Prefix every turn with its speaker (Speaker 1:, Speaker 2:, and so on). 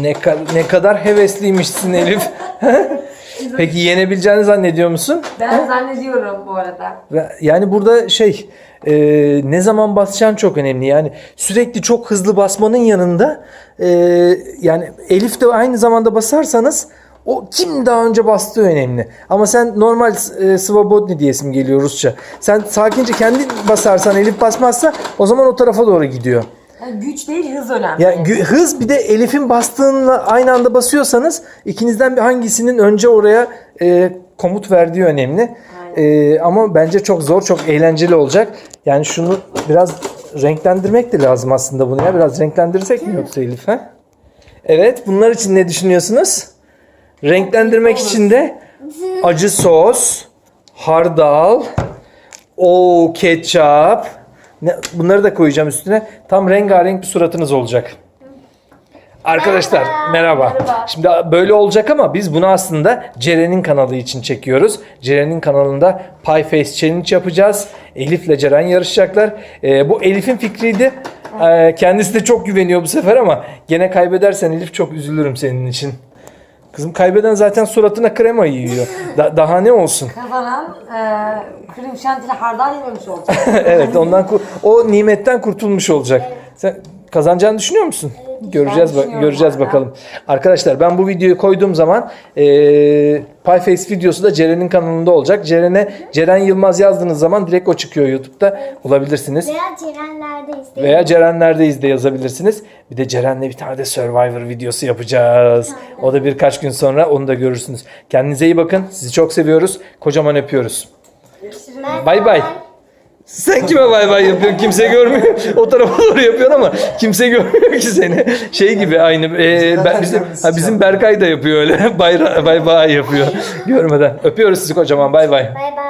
Speaker 1: Ne, ka- ne kadar hevesliymişsin Elif. Peki yenebileceğini zannediyor musun?
Speaker 2: Ben zannediyorum bu arada.
Speaker 1: Ve Yani burada şey e, ne zaman basacağın çok önemli. Yani sürekli çok hızlı basmanın yanında e, yani Elif de aynı zamanda basarsanız o kim daha önce bastığı önemli. Ama sen normal e, Svobodny diyesim geliyor Rusça. Sen sakince kendin basarsan Elif basmazsa o zaman o tarafa doğru gidiyor.
Speaker 2: Yani güç değil hız önemli.
Speaker 1: Yani gü- hız bir de Elif'in bastığınla aynı anda basıyorsanız ikinizden bir hangisinin önce oraya e, komut verdiği önemli. E, ama bence çok zor, çok eğlenceli olacak. Yani şunu biraz renklendirmek de lazım aslında bunu ya. Biraz renklendirsek mi yoksa Elif ha? Evet, bunlar için ne düşünüyorsunuz? Renklendirmek için de acı sos, hardal, o ketçap. Ne, bunları da koyacağım üstüne. Tam rengarenk bir suratınız olacak. Arkadaşlar merhaba. Şimdi böyle olacak ama biz bunu aslında Ceren'in kanalı için çekiyoruz. Ceren'in kanalında Pie Face Challenge yapacağız. Elif ile Ceren yarışacaklar. Ee, bu Elif'in fikriydi. Ee, kendisi de çok güveniyor bu sefer ama gene kaybedersen Elif çok üzülürüm senin için. Kızım kaybeden zaten suratına krema yiyor. Da- daha ne olsun?
Speaker 2: Kazanan e, krem şantili hardal yememiş olacak.
Speaker 1: evet ondan ku- o nimetten kurtulmuş olacak. Sen kazanacağını düşünüyor musun? Göreceğiz bak
Speaker 2: düşünüyorum
Speaker 1: göreceğiz bakalım. Arkadaşlar ben bu videoyu koyduğum zaman eee Pieface videosu da Ceren'in kanalında olacak. Ceren'e Ceren Yılmaz yazdığınız zaman direkt o çıkıyor YouTube'da. Bulabilirsiniz.
Speaker 3: Veya Cerenler'deyiz. değil mi?
Speaker 1: Veya Cerenlerdeyiz de yazabilirsiniz. Bir de Ceren'le bir tane de Survivor videosu yapacağız. O da birkaç gün sonra onu da görürsünüz. Kendinize iyi bakın. Sizi çok seviyoruz. Kocaman öpüyoruz. Bay bay. Sen kime bay bay yapıyorsun? Kimse görmüyor. O tarafa doğru yapıyorsun ama kimse görmüyor ki seni. Şey gibi aynı. e, ben, bizim ha, bizim Berkay da yapıyor öyle. Bay bay bay yapıyor. Görmeden. Öpüyoruz sizi kocaman. Bay bay.
Speaker 3: Bay bay.